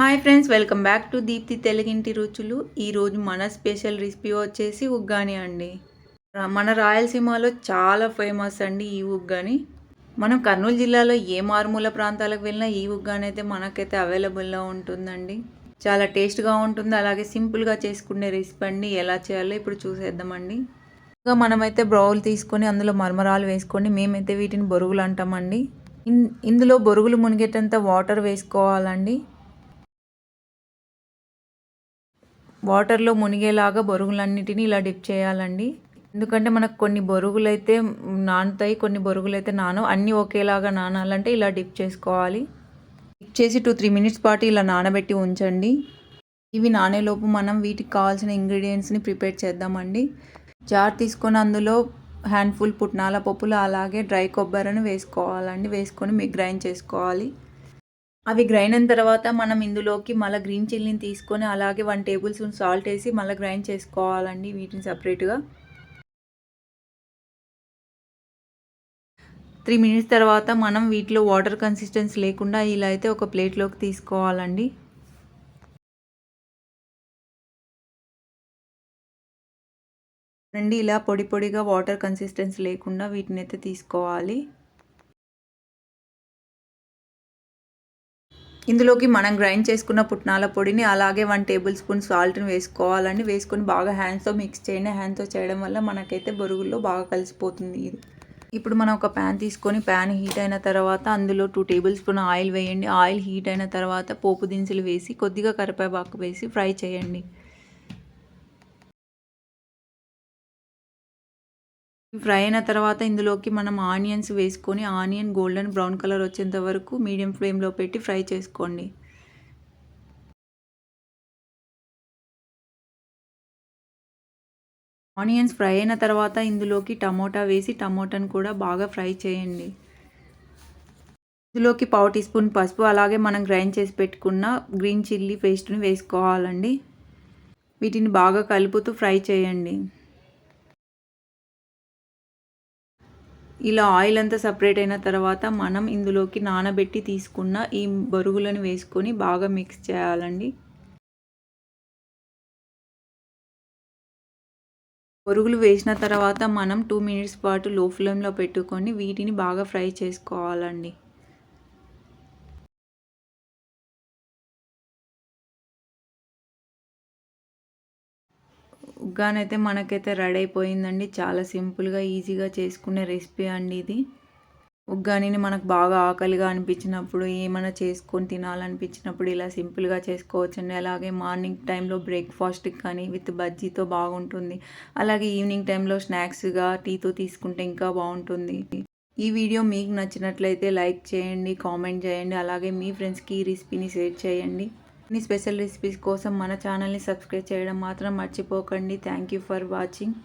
Hi friends welcome back to Deepthi తెలుగింటి రుచులు. ఈరోజు మన స్పెషల్ రెసిపీ వచ్చేసి ఉగ్గాని అండి. మన రాయలసీమలో చాలా ఫేమస్ అండి ఈ ఉగ్గాని. మనం కర్నూలు జిల్లాలో ఏ మారుమూల ప్రాంతాలకు వెళ్ళినా ఈ ఉగ్గాని అయితే మనకైతే అవైలబుల్లో ఉంటుందండి. చాలా టేస్ట్గా ఉంటుంది అలాగే సింపుల్గా చేసుకునే రెసిపీ అండి. ఎలా చేయాలో ఇప్పుడు చూసేద్దామండి. ఇంకా మనమైతే బ్రౌల్ తీసుకొని అందులో మరమరాలు వేసుకొని మేమైతే వీటిని బొరుగులు అంటామండి. ఇన్- ఇందులో బొరుగులు మునిగేటంత వాటర్ వేసుకోవాలండి. వాటర్లో మునిగేలాగా బొరుగులన్నిటిని ఇలా డిప్ చేయాలండి. ఎందుకంటే మనకు కొన్ని బొరుగులు అయితే నానుతాయి కొన్ని బొరుగులు అయితే నాను అన్నీ ఒకేలాగా నానాలంటే ఇలా డిప్ చేసుకోవాలి. డిప్ చేసి టూ త్రీ మినిట్స్ పాటు ఇలా నానబెట్టి ఉంచండి. ఇవి నానేలోపు మనం వీటికి కావాల్సిన ఇంగ్రీడియంట్స్ని ప్రిపేర్ చేద్దామండి. జార్ తీసుకొని అందులో హ్యాండ్ఫుల్ పుట్నాల పప్పులు అలాగే డ్రై కొబ్బరిని వేసుకోవాలండి. వేసుకొని మీకు గ్రైండ్ చేసుకోవాలి. అవి గ్రైండ్ అయిన తర్వాత మనం ఇందులోకి మళ్ళీ గ్రీన్ చిల్లీని తీసుకొని అలాగే వన్ టేబుల్ స్పూన్ సాల్ట్ వేసి మళ్ళీ గ్రైండ్ చేసుకోవాలండి వీటిని సపరేట్గా. త్రీ మినిట్స్ తర్వాత మనం వీటిలో వాటర్ కన్సిస్టెన్స్ లేకుండా ఇలా అయితే ఒక ప్లేట్లోకి తీసుకోవాలండి. అండి ఇలా పొడి పొడిగా వాటర్ కన్సిస్టెన్స్ లేకుండా వీటిని అయితే తీసుకోవాలి. ఇందులోకి మనం గ్రైండ్ చేసుకున్న పుట్నాల పొడిని అలాగే వన్ టేబుల్ స్పూన్ సాల్ట్ని వేసుకోవాలండి. వేసుకొని బాగా హ్యాండ్స్తో మిక్స్ చేయండి. హ్యాండ్తో చేయడం వల్ల మనకైతే బొరుగుల్లో బాగా కలిసిపోతుంది ఇది. ఇప్పుడు మనం ఒక ప్యాన్ తీసుకొని ప్యాన్ హీట్ అయిన తర్వాత అందులో టూ టేబుల్ స్పూన్ ఆయిల్ వేయండి. ఆయిల్ హీట్ అయిన తర్వాత పోపు దినుసులు వేసి కొద్దిగా కరివేపాకు వేసి ఫ్రై చేయండి. ఫ్రై అయిన తర్వాత ఇందులోకి మనం ఆనియన్స్ వేసుకొని ఆనియన్ గోల్డెన్ బ్రౌన్ కలర్ వచ్చేంత వరకు మీడియం ఫ్లేమ్లో పెట్టి ఫ్రై చేసుకోండి. ఆనియన్స్ ఫ్రై అయిన తర్వాత ఇందులోకి టమోటా వేసి టమోటాను కూడా బాగా ఫ్రై చేయండి. ఇందులోకి పావు టీ స్పూన్ పసుపు అలాగే మనం గ్రైండ్ చేసి పెట్టుకున్న గ్రీన్ చిల్లీ పేస్ట్ని వేసుకోవాలండి. వీటిని బాగా కలుపుతూ ఫ్రై చేయండి. ఇలా ఆయిల్ అంతా సపరేట్ అయిన తర్వాత మనం ఇందులోకి నానబెట్టి తీసుకున్న ఈ బరుగులను వేసుకొని బాగా మిక్స్ చేయాలండి. బరుగులు వేసిన తర్వాత మనం టూ మినిట్స్ పాటు లో ఫ్లేమ్లో పెట్టుకొని వీటిని బాగా ఫ్రై చేసుకోవాలండి. ఉగ్గానైతే మనకైతే రెడీ అయిపోయిందండి. చాలా సింపుల్గా ఈజీగా చేసుకునే రెసిపీ అండి ఇది. ఉగ్గానిని మనకు బాగా ఆకలిగా అనిపించినప్పుడు ఏమైనా చేసుకొని తినాలనిపించినప్పుడు ఇలా సింపుల్గా చేసుకోవచ్చండి. అలాగే మార్నింగ్ టైంలో బ్రేక్ఫాస్ట్కి కానీ విత్ బజ్జీతో బాగుంటుంది. అలాగే ఈవినింగ్ టైంలో స్నాక్స్గా టీతో తీసుకుంటే ఇంకా బాగుంటుంది. ఈ వీడియో మీకు నచ్చినట్లయితే లైక్ చేయండి కామెంట్ చేయండి. అలాగే మీ ఫ్రెండ్స్కి ఈ రెసిపీని షేర్ చేయండి. అన్ని స్పెషల్ రెసిపీస్ కోసం మన ఛానల్ని సబ్స్క్రైబ్ చేయడం మాత్రం మర్చిపోకండి. Thank you for watching.